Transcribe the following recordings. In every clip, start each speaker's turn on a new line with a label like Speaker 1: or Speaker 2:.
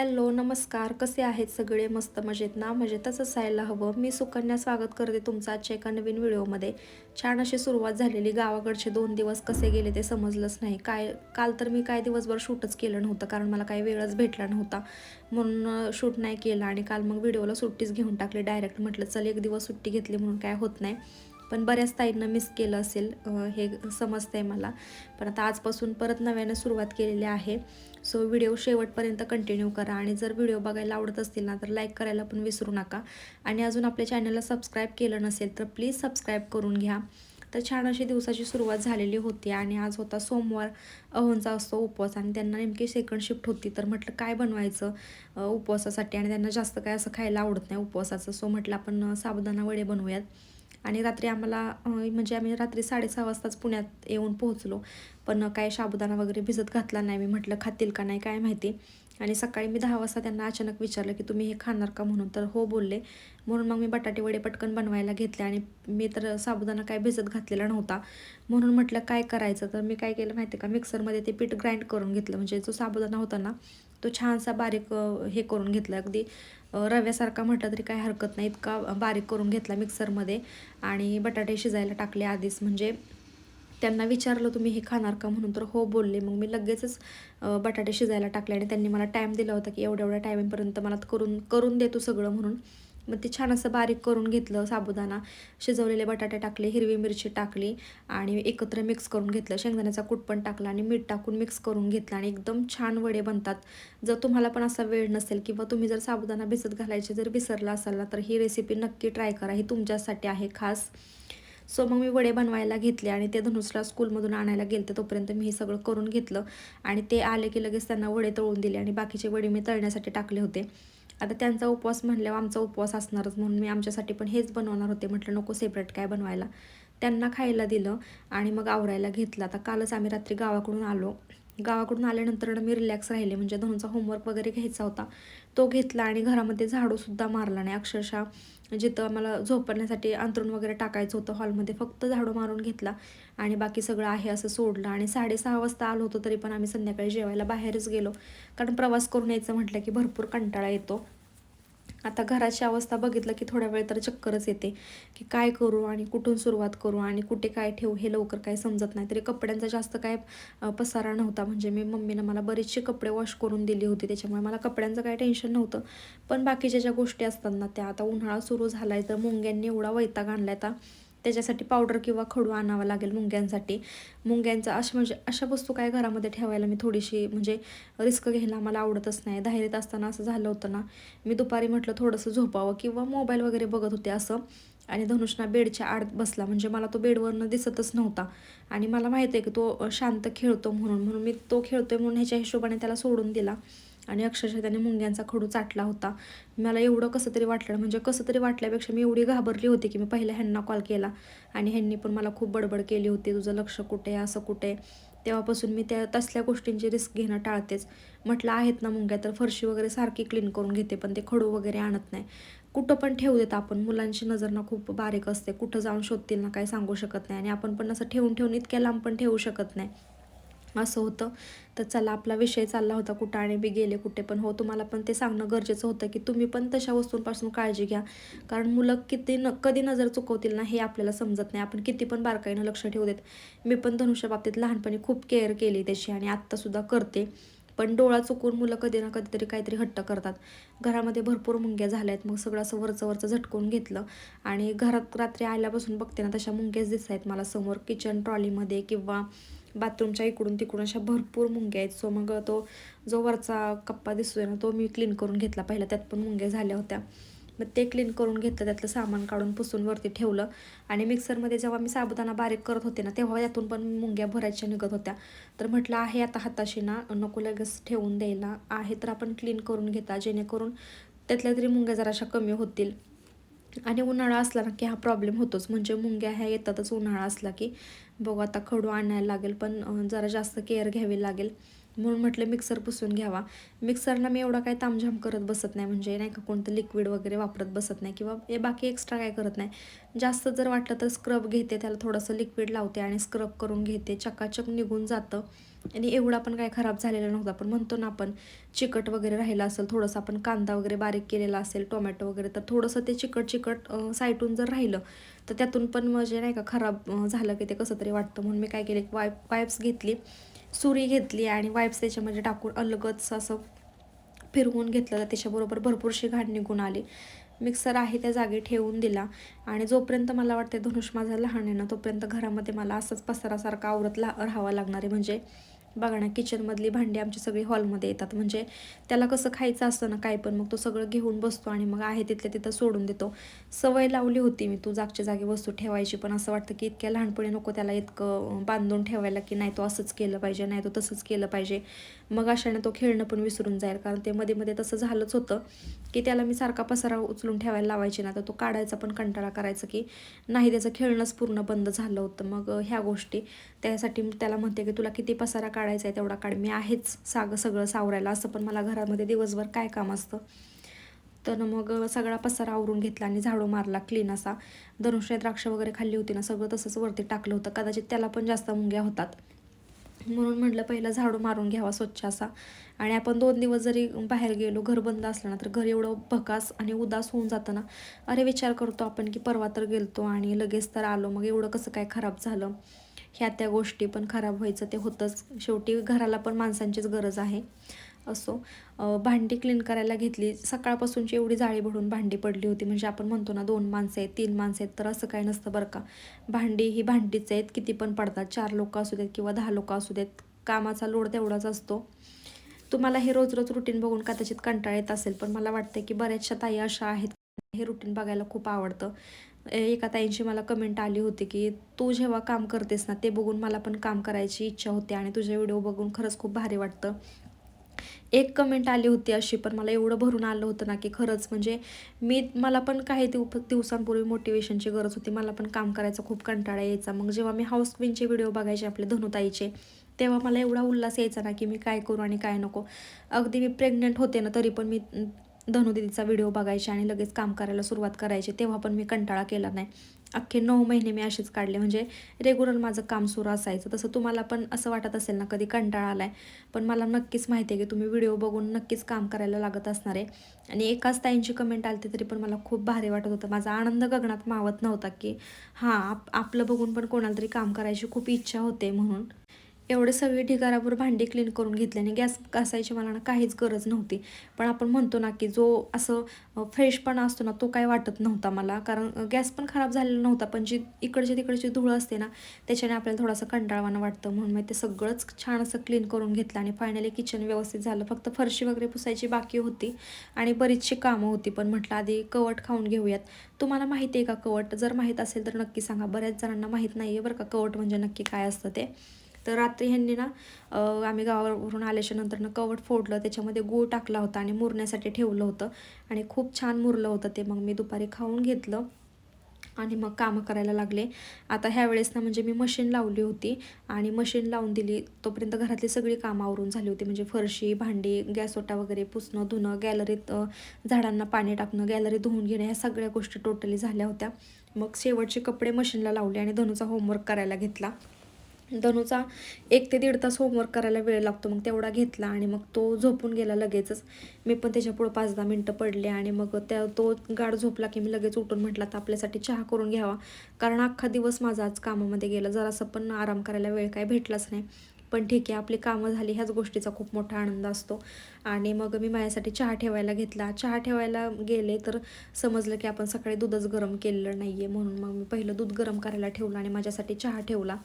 Speaker 1: Hello नमस्कार. कसे आहेत सगळे? मस्त मजेत ना? मजेतच असायला हवं. मी सुकन्या स्वागत करते तुमचं आजच्या एका नवीन व्हिडिओमध्ये. छान अशी सुरुवात झालेली. गावाकडचे दोन दिवस कसे गेले ते समजलंच नाही. काय काल तर मी काय दिवसभर शूटच केलं नव्हतं कारण मला काही वेळच भेटला नव्हता. म्हणून शूट नाही केलं आणि काल मग व्हिडिओला सुट्टीच घेऊन टाकली. डायरेक्ट म्हटलं चल एक दिवस सुट्टी घेतली म्हणून काय होत नाही. पण बऱ्याच ताईंना मिस केलं असेल हे समजतं आहे मला. पण आता आजपासून परत नव्याने सुरुवात केलेली आहे. सो व्हिडिओ शेवटपर्यंत कंटिन्यू करा आणि जर व्हिडिओ बघायला आवडत असतील ना तर लाईक करायला पण विसरू नका. आणि अजून आपल्या चॅनलला सबस्क्राईब केलं नसेल तर प्लीज सबस्क्राईब करून घ्या. तर छान अशी दिवसाची सुरुवात झालेली होती आणि आज होता सोमवार अहोंचा असतो उपवास आणि त्यांना नेमकी सेकंड शिफ्ट होती. तर म्हटलं काय बनवायचं उपवासासाठी? आणि त्यांना जास्त काय असं खायला आवडत नाही उपवासाचं. सो म्हटलं आपण अ, साबुदाणा वडे बनवूयात. आणि रात्री आम्हाला म्हणजे आम्ही रात्री साडेसहा वाजताच पुण्यात येऊन पोहोचलो. पण काय साबुदाणा वगैरे भिजत घातला नाही. मी म्हटलं खातील का नाही काय माहिती? आणि सकाळी मी दहा वाजता त्यांना अचानक विचारलं की तुम्ही हे खाणार का? म्हणून. तर हो बोलले. म्हणून मग मी बटाटे वडे पटकन बनवायला घेतले आणि मी तर साबुदाणा काय भिजत घातलेला नव्हता. म्हणून म्हटलं काय करायचं? तर मी काय केलं माहिती आहे का? मिक्सरमध्ये ते पीठ ग्राइंड करून घेतलं. म्हणजे जो साबुदाणा होता ना तो छानसा बारीक हे करून घेतला. अगदी रव्यासारखा म्हटलं तरी काही हरकत नाही. इतका बारीक करून घेतला मिक्सरमध्ये आणि बटाटे शिजायला टाकले आधीच. म्हणजे त्यांना विचारलं तुम्ही हे खाणार का? म्हणून तर हो बोलले. मग मी लगेचच बटाटे शिजायला टाकले आणि त्यांनी मला टाईम दिला होता की एवढ्या एवढ्या टायमिंगपर्यंत मला करून करून देतो सगळं म्हणून. मग ते छान असं बारीक करून घेतलं साबुदाणा शिजवलेले बटाटे टाकले हिरवी मिरची टाकली आणि एकत्र मिक्स करून घेतलं. शेंगदाण्याचा कूट पण टाकला आणि मीठ टाकून मिक्स करून घेतलं आणि एकदम छान वडे बनतात. जर तुम्हाला पण असा वेळ नसेल किंवा तुम्ही जर साबुदाणा भिजत घालायचे जर विसरला असाल ना तर ही रेसिपी नक्की ट्राय करा. ही तुमच्यासाठी आहे खास. सो मग मी वडे बनवायला घेतले आणि ते धनुषला स्कूलमधून आणायला गेलते. तोपर्यंत मी हे सगळं करून घेतलं आणि ते आले की लगेच त्यांना वडे तळून दिले आणि बाकीचे वडे मी तळण्यासाठी टाकले होते. आता त्यांचा उपवास म्हणल्यावर आमचा उपवास असणारच म्हणून मी आमच्यासाठी पण हेच बनवणार होते. म्हटलं नको सेपरेट काय बनवायला. त्यांना खायला दिलं आणि मग आवरायला घेतलं. आता कालच आम्ही रात्री गावाकडून आलो. गावाकडून आल्यानंतर मी रिलॅक्स राहिले. म्हणजे धनूचा होमवर्क वगैरे घ्यायचा होता. तो घेतला आणि घरामध्ये झाडूसुद्धा मारला नाही. अक्षरशः जिथं मला झोपण्यासाठी अंतरून वगैरे टाकायचं होतं हॉलमध्ये फक्त झाडू मारून घेतला आणि बाकी सगळं आहे असं सोडलं. आणि साडेसहा वाजता आलो होतो तरी पण आम्ही संध्याकाळी जेवायला बाहेरच गेलो. कारण प्रवास करून यायचं म्हटलं की भरपूर कंटाळा येतो. आता घराची अवस्था बघितलं की थोड्या वेळ तर चक्करच येते की काय करू आणि कुठून सुरुवात करू आणि कुठे काय ठेवू हे लवकर काय समजत नाही. तरी कपड्यांचा जास्त काय पसारा नव्हता. म्हणजे मी मम्मीनं मला बरेचसे कपडे वॉश करून दिली होती. त्याच्यामुळे मला कपड्यांचं काय टेन्शन नव्हतं. पण बाकीच्या ज्या गोष्टी असतात ना त्या आता उन्हाळा सुरू झाला आहे तर मुंग्यांनी एवढा वैताग आणला आता. त्याच्यासाठी पावडर किंवा खडू आणावा लागेल मुंग्यांसाठी. मुंग्यांचा अशा म्हणजे अशा वस्तू काय घरामध्ये ठेवायला मी थोडीशी म्हणजे रिस्क घ्यायला मला आवडतच नाही. धायरीत असताना असं झालं होतं ना मी दुपारी म्हटलं थोडंसं झोपावं किंवा मोबाईल वगैरे बघत होते असं. आणि धनुषना बेडच्या आड बसला. म्हणजे मला तो बेडवरनं दिसतच नव्हता. आणि मला माहिती आहे की तो शांत खेळतो म्हणून म्हणून मी तो खेळतोय म्हणून ह्याच्या हिशोबाने त्याला सोडून दिला. आणि अक्षरशः त्याने मुंग्यांचा खडू चाटला होता. मला एवढं कसं तरी वाटलं म्हणजे कसं तरी वाटल्यापेक्षा मी एवढी घाबरली होती की मी पहिल्या ह्यांना कॉल केला. आणि ह्यांनी पण मला खूप बडबड केली होती तुझं लक्ष कुठे आहे असं कुठे आहे? तेव्हापासून मी त्या तसल्या गोष्टींची रिस्क घेणं टाळतेच. म्हटलं आहेत ना मुंग्या तर फरशी वगैरे सारखी क्लीन करून घेते पण ते खडू वगैरे आणत नाही. कुठं पण ठेवू देत आपण मुलांची नजर ना खूप बारीक असते. कुठं जाऊन शोधतील ना काही सांगू शकत नाही. आणि आपण पण असं ठेवून ठेवून इतक्या लांब पण ठेवू शकत नाही. असं होतं. तर चला आपला विषय चालला होता कुठं आणि बी गेले कुठे. पण हो तुम्हाला पण ते सांगणं गरजेचं होतं की तुम्ही पण तशा वस्तूंपासून काळजी घ्या. कारण मुलं किती न कधी नजर चुकवतील ना हे आपल्याला समजत नाही. आपण किती पण बारकाईनं लक्ष ठेवू देत. मी पण धनुष्या बाबतीत लहानपणी खूप केअर केली त्याची आणि आत्तासुद्धा करते. पण डोळा चुकून मुलं कधी ना कधीतरी काहीतरी हट्ट करतात. घरामध्ये भरपूर मुंग्या झाल्या आहेत मग सगळं असं वरचं वरचं झटकून घेतलं. आणि घरात रात्री आल्यापासून बघते ना तशा मुंग्याच दिसत आहेत मला समोर. किचन ट्रॉलीमध्ये किंवा बाथरूमच्या इकडून तिकडून अशा भरपूर मुंग्या आहेत. सो मग तो जो वरचा कप्पा दिसतोय ना तो मी क्लीन करून घेतला. पहिला त्यात पण मुंग्या झाल्या होत्या. मग ते क्लीन करून घेतलं त्यातलं सामान काढून पुसून वरती ठेवलं. आणि मिक्सरमध्ये जेव्हा मी साबुदाणा बारीक करत होते ना तेव्हा यातून पण मुंग्या भरायच्या निघत होत्या. तर म्हटलं आहे आता हाताशी ना नको लगेच ठेवून द्यायला. आहे तर आपण क्लीन करून घेता जेणेकरून त्यातल्या तरी मुंग्या जराशा कमी होतील. आणि उन्हाळा असला ना की हा प्रॉब्लेम होतोच. म्हणजे मुंग्या ह्या येतातच उन्हाळा असला की. बघू आता खडू आणायला लागेल पण जरा जास्त केअर घ्यावी लागेल. म्हणून म्हटलं मिक्सर पुसून घ्यावा. मिक्सरला मी एवढा काय तामझाम करत बसत नाही. म्हणजे नाही का कोणतं लिक्विड वगैरे वापरत बसत नाही किंवा हे बाकी एक्स्ट्रा काय करत नाही. जास्त जर वाटलं तर स्क्रब घेते त्याला थोडंसं लिक्विड लावते आणि स्क्रब करून घेते. चकाचक निघून जातं. आणि एवढा पण काय खराब झालेला नव्हता. पण म्हणतो ना आपण चिकट वगैरे राहिलं असेल थोडंसं आपण कांदा वगैरे बारीक केलेला असेल टोमॅटो वगैरे तर थोडंसं ते चिकट चिकट साईटून जर राहिलं तर त्यातून पण म्हणजे नाही का खराब झालं की ते कसं तरी वाटतं. म्हणून मी काय केले वाय वाईप्स घेतली सुरी घेतली आणि वाईप्स त्याच्यामध्ये टाकून अलगच असं फिरवून घेतलं तर त्याच्याबरोबर भरपूरशी घाण निघून आली. मिक्सर आहे त्या जागी ठेवून दिला. आणि जोपर्यंत मला वाटते धनुष माझा लहान आहे ना तोपर्यंत घरामध्ये मला असंच पसारासारखं आवरत ला राहावं लागणार आहे. म्हणजे बघा ना किचनमधली भांडी आमची सगळी हॉलमध्ये येतात. म्हणजे त्याला कसं खायचं असतं ना काय पण मग तो सगळं घेऊन बसतो आणि मग आहे तिथल्या तिथं सोडून देतो. सवय लावली होती मी तू जागच्या जागी वस्तू ठेवायची पण असं वाटतं की इतक्या लहानपणी नको त्याला इतकं बांधून ठेवायला की नाही तो असंच केलं पाहिजे नाही तो तसंच केलं पाहिजे. मग अशाने तो खेळणं पण विसरून जाईल कारण ते मध्ये मध्ये तसं झालंच होतं की त्याला मी सारखा पसारा उचलून ठेवायला लावायचे ना तर तो काढायचा पण कंटाळा करायचा की नाही त्याचं खेळणंच पूर्ण बंद झालं होतं. मग ह्या गोष्टी. त्यासाठी त्याला म्हणते की तुला किती पसारा काढायचा आहे तेवढा काढ. मी आहेच सागं सगळं सावरायला. असं पण मला घरामध्ये दिवसभर काय काम असतं? तर मग सगळा पसारा आवरून घेतला आणि झाडू मारला क्लीन असा. धनुष्य द्राक्ष वगैरे खाल्ली होती ना सगळं तसंच वरती टाकलं होतं. कदाचित त्याला पण जास्त मुंग्या होतात. म्हणून म्हटलं पहिलं झाडू मारून घ्यावा स्वच्छ असा. आणि आपण दोन दिवस जरी बाहेर गेलो घर बंद असलं ना तर घर एवढं भकास आणि उदास होऊन जातं ना. अरे विचार करतो आपण की परवा तर गेलतो आणि लगेच तर आलो. मग एवढं कसं काय खराब झालं? ह्या त्या गोष्टी पण खराब व्हायचं ते होतंच. शेवटी घराला पण माणसांचीच गरज आहे. असो. भांडी क्लीन करायला घेतली सकाळपासूनची एवढी जाळी भरून भांडी पडली होती. म्हणजे आपण म्हणतो ना दोन माणसं आहेत तीन माणसं आहेत तर असं काही नसतं बरं का. भांडी ही भांडीच आहेत किती पण पडतात. चार लोक असू देत किंवा दहा लोक असू देत कामाचा लोड तेवढाच असतो. तुम्हाला हे रोज रोज रुटीन बघून कदाचित कंटाळ येत असेल पण मला वाटतं की बऱ्याचशा ताई अशा आहेत हे रुटीन बघायला खूप आवडतं. एका ताईंची मला कमेंट आली होती की तू जेव्हा काम करतेस ना ते बघून मला पण काम करायची इच्छा होते आणि तुझे व्हिडिओ बघून खरंच खूप भारी वाटतं. एक कमेंट आली होती अशी पण मला एवढं भरून आलं होतं ना की खरंच म्हणजे मी मला पण काही दिव दिवसांपूर्वी मोटिवेशनची गरज होती. मला पण काम करायचा खूप कंटाळा यायचा. मग जेव्हा मी हाऊस क्वीनचे व्हिडिओ बघायचे आपले धनुताईचे तेव्हा मला एवढा उल्हास यायचा ना की मी काय करू आणि काय नको. अगदी मी प्रेग्नंट होते ना तरी पण मी धनुदिदीचा व्हिडिओ बघायचे आणि लगेच काम करायला सुरुवात करायची तेव्हा पण मी कंटाळा केला नाही. अख्खे नऊ महिने मी असेच काढले. म्हणजे रेग्युलर माझं काम सुरू असायचं. तसं तुम्हाला पण असं वाटत असेल ना कधी कंटाळा आला आहे पण मला नक्कीच माहिती आहे की तुम्ही व्हिडिओ बघून नक्कीच काम करायला लागत असणार. आहे आणि एकाच ताईंची कमेंट आली तरी पण मला खूप भारी वाटत होतं. माझा आनंद गगनात मावत नव्हता की हां आप आपलं बघून पण कोणाला तरी काम करायची खूप इच्छा होते म्हणून. एवढे सगळे ढिगारावर भांडी क्लीन करून घेतल्याने गॅस घासायची मला ना काहीच गरज नव्हती. पण आपण म्हणतो ना की जो असं फ्रेशपणा असतो ना तो काय वाटत नव्हता मला. कारण गॅस पण खराब झालेला नव्हता पण जी इकडची तिकडची धूळ असते ना त्याच्याने आपल्याला थोडासा कंटाळवानं वाटतं. म्हणून मी ते सगळंच छान असं क्लीन करून घेतलं आणि फायनली किचन व्यवस्थित झालं. फक्त फरशी वगैरे पुसायची बाकी होती आणि बरीचशी कामं होती. पण म्हटलं आधी कवट खाऊन घेऊयात. तुम्हाला माहिती आहे का कवट? जर माहीत असेल तर नक्की सांगा. बऱ्याच जणांना माहीत नाही आहे बरं का कवट म्हणजे नक्की काय असतं ते. तर रात्री ह्यांनी ना आम्ही गावावरून आल्याच्यानंतर कवट फोडलं त्याच्यामध्ये गूळ टाकला होता आणि मुरण्यासाठी ठेवलं होतं आणि खूप छान मुरलं होतं ते. मग मी दुपारी खाऊन घेतलं आणि मग कामं करायला लागले. आता ह्यावेळेस ना म्हणजे मी मशीन लावली होती आणि मशीन लावून दिली तोपर्यंत घरातली सगळी कामं आवरून झाली होती. म्हणजे फरशी भांडी गॅसोटा वगैरे पुसणं धुणं गॅलरीत झाडांना पाणी टाकणं गॅलरी धुवून घेणं ह्या सगळ्या गोष्टी टोटली झाल्या होत्या. मग शेवटचे कपडे मशीनला लावले आणि धनुचा होमवर्क करायला घेतला. धनुचा एक ते दीड तास होमवर्क करायला वेळ लागतो. मग तेवढा घेतला आणि मग तो झोपून गेला लगेचच. मी पण त्याच्या पुढं पाच दहा मिनटं पडले आणि मग त्या तो गाड झोपला की मी लगेच उठून म्हटलं तर आपल्यासाठी चहा करून घ्यावा. कारण अख्खा दिवस माझा आज कामामध्ये गेला. जरासं पण आराम करायला वेळ काय भेटलाच नाही. पण ठीक आहे आपली कामं झाली ह्याच गोष्टीचा खूप मोठा आनंद असतो. आणि मग मी माझ्यासाठी चहा ठेवायला घेतला. चहा ठेवायला गेले तर समजलं की आपण सकाळी दूधच गरम केलेलं नाही आहे म्हणून मग मी पहिलं दूध गरम करायला ठेवलं आणि माझ्यासाठी चहा ठेवला.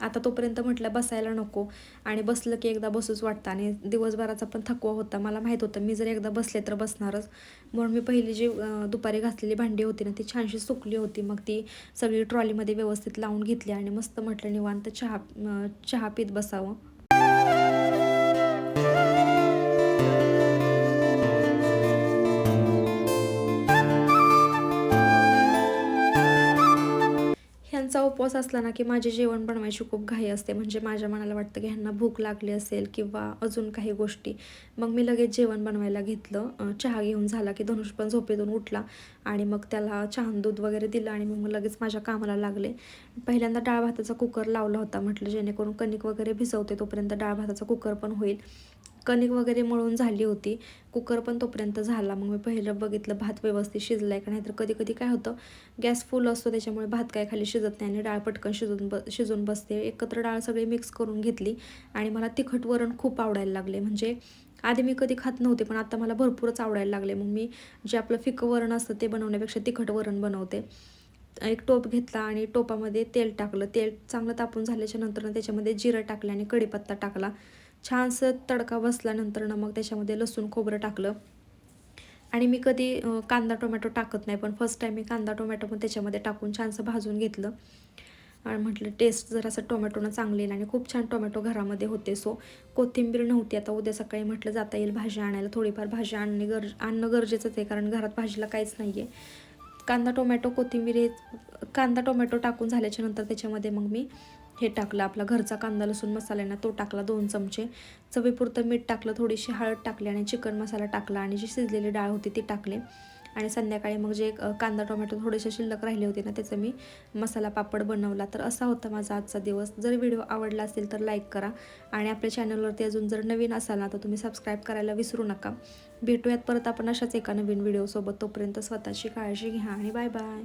Speaker 1: आता तोपर्यंत म्हटलं बसायला नको. आणि बसलं की एकदा बसूच वाटतं. आणि दिवसभराचा पण थकवा होता. मला माहीत होतं मी जर एकदा बसले तर बसणारच. म्हणून मी पहिली जी दुपारी घातलेली भांडी होती ना ती छानशी सुकली होती. मग ती सगळी ट्रॉलीमध्ये व्यवस्थित लावून घेतली आणि मस्त म्हटलं निवांत चहा चहा पीत बसावं. ह्यांचा उपवास असला ना की माझे जेवण बनवायची खूप घाई असते. म्हणजे माझ्या मनाला वाटतं की ह्यांना भूक लागली असेल किंवा अजून काही गोष्टी. मग मी लगेच जेवण बनवायला घेतलं. चहा घेऊन झाला की धनुष पण झोपेतून उठला आणि मग त्याला छान दूध वगैरे दिलं आणि मग लगेच माझ्या कामाला लागले. पहिल्यांदा डाळ भाताचा कुकर लावला होता म्हटलं जेणेकरून कणिक वगैरे भिजवते तोपर्यंत डाळ भाताचा कुकर पण होईल. कणिक वगैरे मळून झाली होती. कुकर पण तोपर्यंत झाला. मग मी पहिलं बघितलं भात व्यवस्थित शिजला आहे का नाही तर कधी कधी काय होतं गॅस फुल असतो त्याच्यामुळे भात काय खाली शिजत नाही आणि डाळ पटकन शिजून ब शिजून बसते. एकत्र डाळ सगळी मिक्स करून घेतली आणि मला तिखट वरण खूप आवडायला लागले. म्हणजे आधी मी कधी खात नव्हते पण आता मला भरपूरच आवडायला लागले. मग मी जे आपलं फिकं वरण असतं ते बनवण्यापेक्षा तिखट वरण बनवते. एक टोप घेतला आणि टोपामध्ये तेल टाकलं. तेल चांगलं तापून झाल्याच्यानंतर त्याच्यामध्ये जिरं टाकलं आणि कढीपत्ता टाकला. छानसं तडका बसल्यानंतर ना मग त्याच्यामध्ये लसूण खोबरं टाकलं. आणि मी कधी कांदा टोमॅटो टाकत नाही पण फर्स्ट टाईम मी कांदा टोमॅटो पण त्याच्यामध्ये टाकून छानसं भाजून घेतलं. आणि म्हटलं टेस्ट जरासं टोमॅटोनं चांगली येईल. आणि खूप छान टोमॅटो घरामध्ये होते सो कोथिंबीर नव्हती. आता उद्या सकाळी म्हटलं जाता येईल भाजी आणायला. थोडीफार भाजी आणणे गर आणणं गरजेचंच आहे कारण घरात भाजीला काहीच नाही आहे कांदा टोमॅटो कोथिंबीर हे कांदा टोमॅटो टाकून झाल्याच्यानंतर त्याच्यामध्ये मग मी हे टाकलं आपला घरचा कांदा लसूण मसाला आहे ना तो टाकला दोन चमचे. चवीपुरतं मीठ टाकलं थोडीशी हळद टाकली आणि चिकन मसाला टाकला आणि जी शिजलेली डाळ होती ती टाकली. आणि संध्याकाळी मग जे कांदा टोमॅटो थोडेसे शिल्लक राहिले होते ना त्याचं मी मसाला पापड बनवला. तर असा होता माझा आजचा दिवस. जर व्हिडिओ आवडला असेल तर लाईक करा आणि आपल्या चॅनलवरती अजून जर नवीन असाल ना तर तुम्ही सबस्क्राईब करायला विसरू नका. भेटूयात परत आपण अशाच एका नवीन व्हिडिओसोबत. तोपर्यंत स्वतःची काळजी घ्या आणि बाय बाय.